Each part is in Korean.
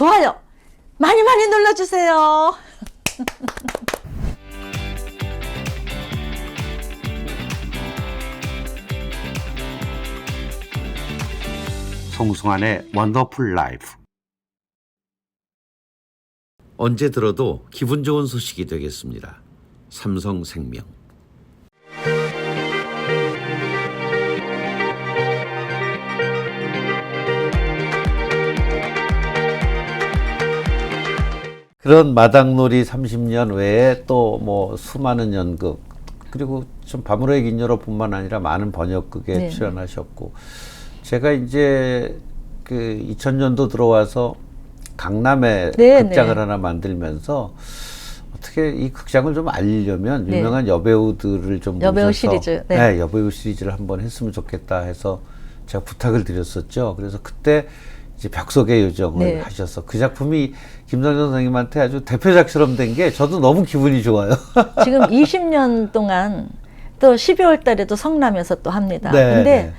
좋아요 많이 많이 눌러주세요. 송승환의 원더풀 라이프 언제 들어도 기분 좋은 소식이 되겠습니다. 삼성생명. 그런 마당놀이 30년 외에 또 뭐 수많은 연극 그리고 좀 밤으로의 긴 여로뿐만 아니라 많은 번역극에 네. 출연하셨고 제가 이제 그 2000년도 들어와서 강남에 네, 극장을 네. 하나 만들면서 어떻게 이 극장을 좀 알리려면 네. 유명한 여배우들을 좀 여배우 모셔서 시리즈, 네. 네, 여배우 시리즈를 한번 했으면 좋겠다 해서 제가 부탁을 드렸었죠. 그래서 그때 이제 벽속의 요정을 네. 하셔서 그 작품이 김성전 선생님한테 아주 대표작처럼 된 게 저도 너무 기분이 좋아요. 지금 20년 동안 또 12월 달에도 성남에서 또 합니다. 네, 근데 네.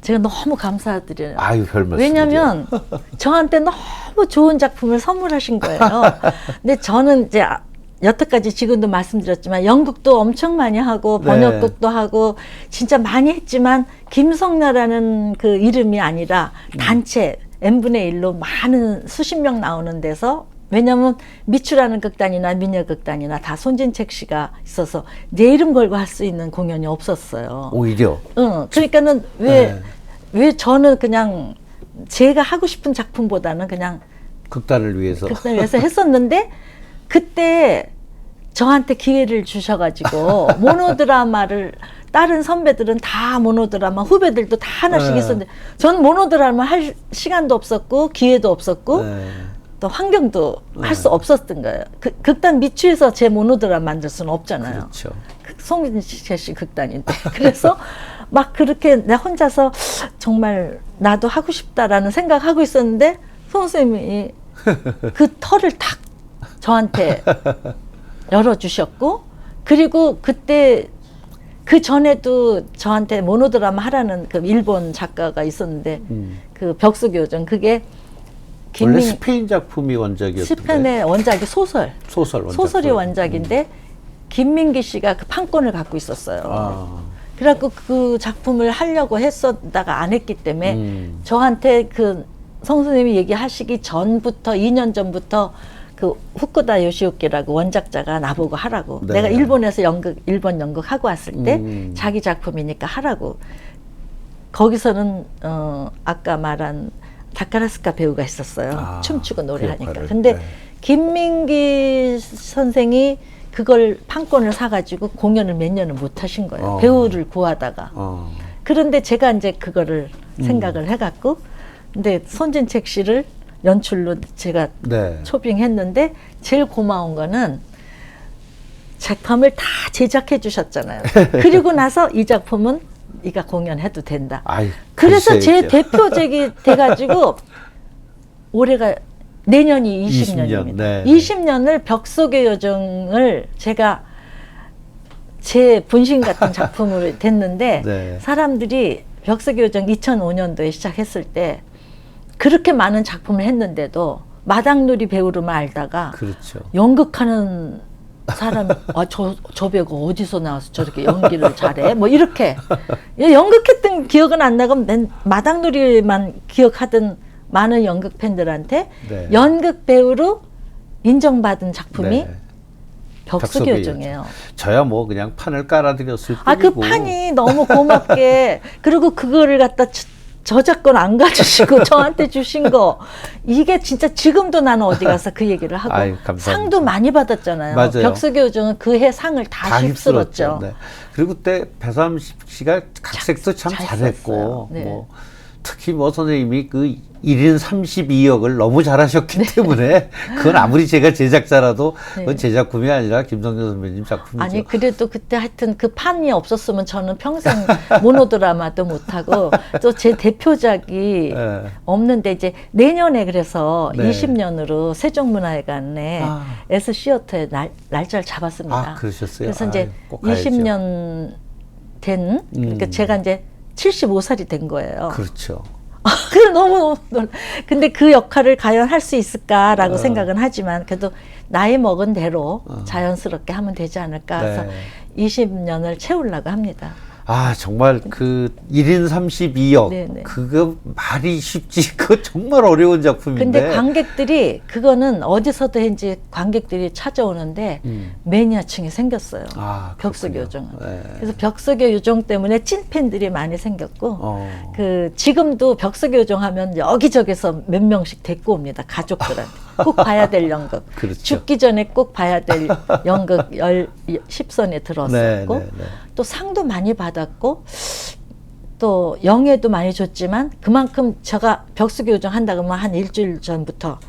제가 너무 감사드려요. 아유 별 말씀. 왜냐면 저한테 너무 좋은 작품을 선물하신 거예요. 근데 저는 이제 아- 여태까지 지금도 말씀드렸지만 연극도 엄청 많이 하고 네. 번역극도 하고 진짜 많이 했지만 김성나라는 그 이름이 아니라 음. 단체 n분의 1로 많은 수십 명 나오는 데서 왜냐면 미추라는 극단이나 미녀극단이나 다 손진책 씨가 있어서 내 이름 걸고 할 수 있는 공연이 없었어요. 오히려 응, 그러니까는 왜, 네. 왜 저는 그냥 제가 하고 싶은 작품보다는 그냥 극단을 위해서 극단을 위해서 했었는데 그때 저한테 기회를 주셔가지고 모노드라마를 다른 선배들은 다 모노드라마 후배들도 다 하나씩 네. 있었는데 전 모노드라마 할 시간도 없었고 기회도 없었고 네. 또 환경도 할수 없었던 거예요. 그, 극단 미추에서 제 모노드라마 만들 수는 없잖아요. 그렇죠. 송진철 씨 극단인데 그래서 막 그렇게 내 혼자서 정말 나도 하고 싶다라는 생각하고 있었는데 선생님이 그 털을 탁 저한테 열어주셨고 그리고 그때 그 전에도 저한테 모노드라마 하라는 그 일본 작가가 있었는데 음. 그 벽수교정 그게 원래 스페인 작품이 원작이었던데 스펜의 원작이 소설 소설 원작. 소설이 원작인데 김민기 씨가 그 판권을 갖고 있었어요. 아, 그래갖고 그 작품을 하려고 했었다가 안 했기 때문에 음. 저한테 그 성수님이 얘기하시기 전부터 2년 전부터 그 후쿠다 요시오키라고 원작자가 나보고 하라고 네. 내가 일본에서 연극 일본 연극 하고 왔을 때 음. 자기 작품이니까 하라고 거기서는 어 아까 말한 다카라스카 배우가 있었어요 아, 춤추고 그 노래하니까 역할을, 근데 네. 김민기 선생이 그걸 판권을 사가지고 공연을 몇 년을 못 하신 거예요 어. 배우를 구하다가 어. 그런데 제가 이제 그거를 음. 생각을 해갖고 근데 손진책 씨를 연출로 제가 네. 초빙했는데 제일 고마운 거는 작품을 다 제작해 주셨잖아요. 그리고 나서 이 작품은 네가 공연해도 된다. 아이, 그래서 제 글쎄요. 대표작이 돼가지고 올해가 내년이 20년, 20년입니다. 네. 20년을 벽 속의 요정을 제가 제 분신 같은 작품으로 됐는데 네. 사람들이 벽 속의 요정 2005년도에 시작했을 때 그렇게 많은 작품을 했는데도 마당놀이 배우로만 알다가 그렇죠. 연극하는 사람 아저 저 배우가 어디서 나와서 저렇게 연기를 잘해 뭐 이렇게 예, 연극했던 기억은 안 나고 맨 마당놀이만 기억하던 많은 연극 팬들한테 네. 연극 배우로 인정받은 작품이 네. 벽속의 요정이에요. 저야 뭐 그냥 판을 깔아드렸을 아그 뿐이고. 판이 너무 고맙게 그리고 그거를 갖다 저- 저작권 안 가주시고 저한테 주신 거 이게 진짜 지금도 나는 어디 가서 그 얘기를 하고 아유. 상도 많이 받았잖아요. 맞아요. 요정은 그 해 상을 다, 다 휩쓸었죠. 휩쓸었죠. 네. 그리고 그때 배삼 씨가 각색도 참 잘 잘했고. 네. 뭐 특히 뭐 선생님이 그 1인 32역을 너무 잘하셨기 네. 때문에 그건 아무리 제가 제작자라도 네. 그건 제 작품이 아니라 김성현 선배님 작품이죠. 아니 그래도 그때 하여튼 그 판이 없었으면 저는 평생 모노드라마도 못하고 또 제 대표작이 네. 없는데 이제 내년에 그래서 네. 20년으로 세종문화회관에 아. S 시어터에 날, 날짜를 잡았습니다. 아, 그러셨어요? 그래서 이제 아유, 꼭 가야죠. 20년 된 그러니까 음. 제가 이제 75살이 된 거예요. 그렇죠. 그래 너무 놀. 근데 그 역할을 과연 할 수 있을까라고 어. 생각은 하지만 그래도 나이 먹은 대로 어. 자연스럽게 하면 되지 않을까 해서 네. 20년을 채우려고 합니다. 아 정말 그 1인 32역 네, 네. 그거 말이 쉽지 그거 정말 어려운 작품인데 근데 관객들이 그거는 어디서도 이제 관객들이 찾아오는데 음. 매니아층이 생겼어요. 아, 벽속 그렇군요. 요정은. 네. 그래서 벽속의 요정 때문에 찐팬들이 많이 생겼고 어. 그 지금도 벽속의 요정 하면 여기저기서 몇 명씩 데리고 옵니다. 가족들한테. 꼭 봐야 될 연극. 그렇죠. 죽기 전에 꼭 봐야 될 연극 열 10선에 들었었고 네, 네, 네. 또 상도 많이 받았고 또 영예도 많이 줬지만 그만큼 제가 벽속의 요정 한다 그러면 한 일주일 전부터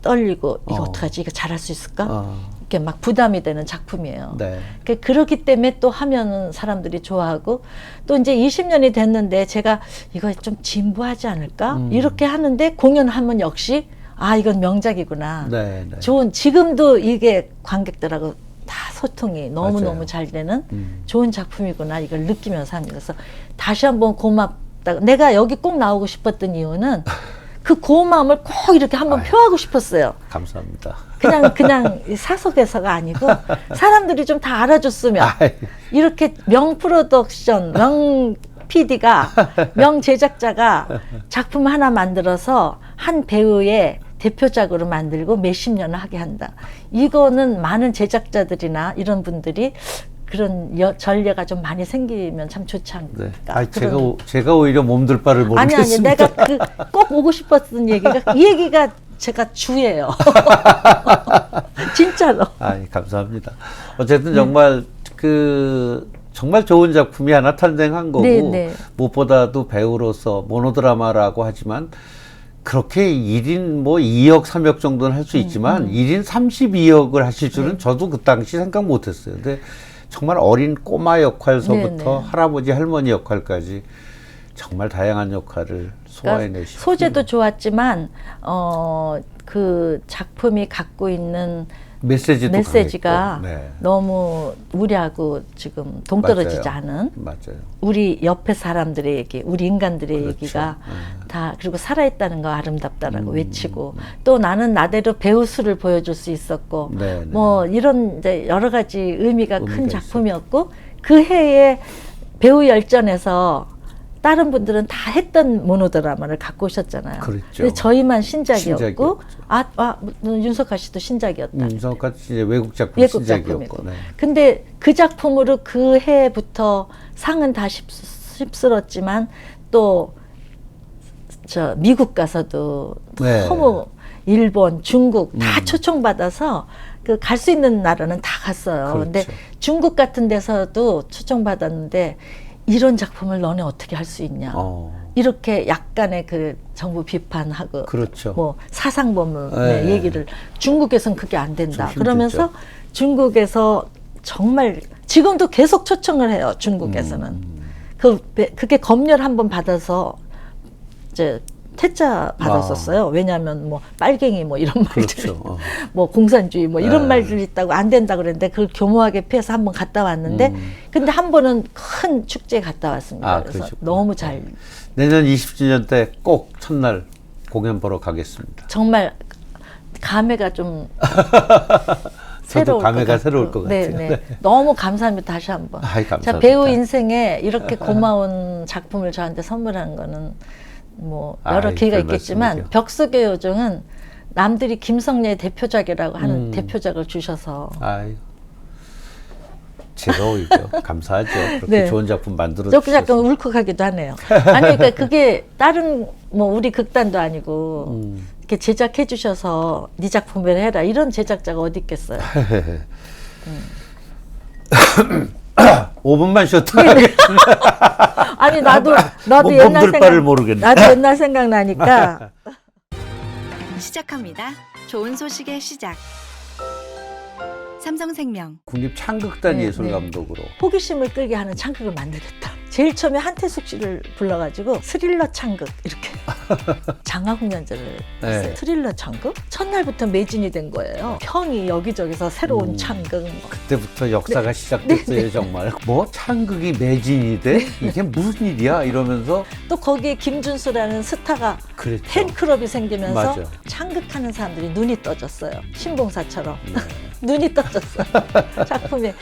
떨리고 이거 어. 어. 떡하지 이거 잘할 수 있을까? 어. 이렇게 막 부담이 되는 작품이에요. 네. 그 그렇기 때문에 또 하면은 사람들이 좋아하고 또 이제 20년이 됐는데 제가 이거 좀 진부하지 않을까 음. 이렇게 하는데 공연하면 역시 아 이건 명작이구나. 네, 네. 좋은 지금도 이게 관객들하고 다 소통이 너무 맞아요. 너무 잘 되는 음. 좋은 작품이구나 이걸 느끼면서 합니다. 그래서 다시 한번 고맙다. 내가 여기 꼭 나오고 싶었던 이유는 그 고마움을 꼭 이렇게 한번 아유. 표하고 싶었어요. 감사합니다. 그냥 그냥 이 사석에서가 아니고 사람들이 좀 다 알아줬으면 아이, 이렇게 명 프로덕션 명 PD가 명 제작자가 작품 하나 만들어서 한 배우의 대표작으로 만들고 몇십 년을 하게 한다. 이거는 많은 제작자들이나 이런 분들이 그런 여, 전례가 좀 많이 생기면 참 좋지 않을까. 네. 아, 제가 오, 제가 오히려 몸둘 바를 아니 모르겠습니다. 아니 내가 그 꼭 오고 싶었던 얘기가 이 얘기가 제가 주예요. 진짜로. 아, 감사합니다. 어쨌든 정말 그 정말 좋은 작품이 하나 탄생한 거고 네, 네. 무엇보다도 배우로서 모노드라마라고 하지만 그렇게 1인 뭐 2억, 3억 정도는 음, 할수 있지만 일 1인 32억을 하실 줄은 저도 그 당시 생각 못 했어요. 근데 정말 어린 꼬마 역할서부터 네, 네. 할아버지, 할머니 역할까지 정말 다양한 역할을 소화해내시고 그러니까 소재도 좋았지만 어 그 작품이 갖고 있는 메시지도 메시지가. 네. 너무 우리하고 지금 동떨어지지 맞아요. 않은 맞아요. 우리 옆에 사람들의 얘기, 우리 인간들의 그렇죠. 얘기가 네. 다 그리고 살아있다는 거 아름답다라고 음, 외치고 또 나는 나대로 배우수를 보여줄 수 있었고 네, 네. 뭐 이런 이제 여러 가지 의미가 큰 작품이었고 그 해에 배우 열전에서 다른 분들은 다 했던 모노드라마를 갖고 오셨잖아요. 그렇죠. 근데 저희만 신작이었고 신작이었죠. 아, 아 윤석아 씨도 신작이었다. 음, 같이 이제 외국 작품 외국 신작이었고. 네. 근데 그 작품으로 그 해부터 상은 다 십, 씁쓸었지만 또 저 미국 가서도 네. 너무 일본, 중국 다 음. 초청받아서 그 갈 수 있는 나라는 다 갔어요. 그렇죠. 중국 같은 데서도 초청받았는데 이런 작품을 너네 어떻게 할 수 있냐. 어, 이렇게 약간의 그 정부 비판하고 그렇죠. 뭐 사상범의 네. 얘기를 중국에서는 그게 안 된다. 좀 그러면서. 중국에서 정말 지금도 계속 초청을 해요. 중국에서는 음. 그 그게 검열 한번 받아서 이제 퇴짜 받았었어요. 왜냐하면 뭐 빨갱이 뭐 이런 말들이 그렇죠. 어. 뭐 공산주의 뭐 이런 네. 말들이 있다고 안 된다 그랬는데 그걸 교모하게 피해서 한번 갔다 왔는데 음. 근데 한 번은 큰 축제에 갔다 왔습니다. 아, 그래서 그러셨구나. 너무 잘 내년 20주년 때 꼭 첫날 공연 보러 가겠습니다. 정말 감회가 좀 저도 새로울 감회가 것 새로울 같고. 것 네, 같아요. 네. 너무 감사합니다. 다시 한번. 아이, 감사합니다. 자, 배우 인생에 이렇게 고마운 작품을 저한테 선물한 거는 뭐 여러 아이, 기회가 별 있겠지만 말씀을요. 벽 속의 요정은 남들이 김성례의 대표작이라고 하는 음. 대표작을 주셔서 아유. 제가 오히려 감사하죠. 그렇게 네. 좋은 작품 만들어 조금 약간. 울컥하기도 하네요. 아니 그러니까 그게 다른 뭐 우리 극단도 아니고 음. 이렇게 제작해 주셔서 네 작품을 해라 이런 제작자가 어디 있겠어요. 5분만 쉬었다 네, 가겠습니다. 아니 나도 나도 뭐 옛날 바를 모르겠네. 나도 옛날 생각나니까 시작합니다. 좋은 소식의 시작. 삼성생명. 국립 창극단 네, 예술감독으로 호기심을 끌게 하는 창극을 만들겠다. 제일 처음에 한태숙 씨를 불러가지고 스릴러 창극 이렇게 장화공연제를 네. 했어요. 스릴러 창극 첫날부터 매진이 된 거예요. 평이 여기저기서 새로운 음. 창극 그때부터 역사가 시작됐어요 정말. 뭐 창극이 매진이 돼? 이게 무슨 일이야? 이러면서 또 거기에 김준수라는 스타가 그랬죠. 팬클럽이 생기면서 맞아. 창극하는 사람들이 눈이 떠졌어요. 신봉사처럼 네. 눈이 떠졌어요. 작품에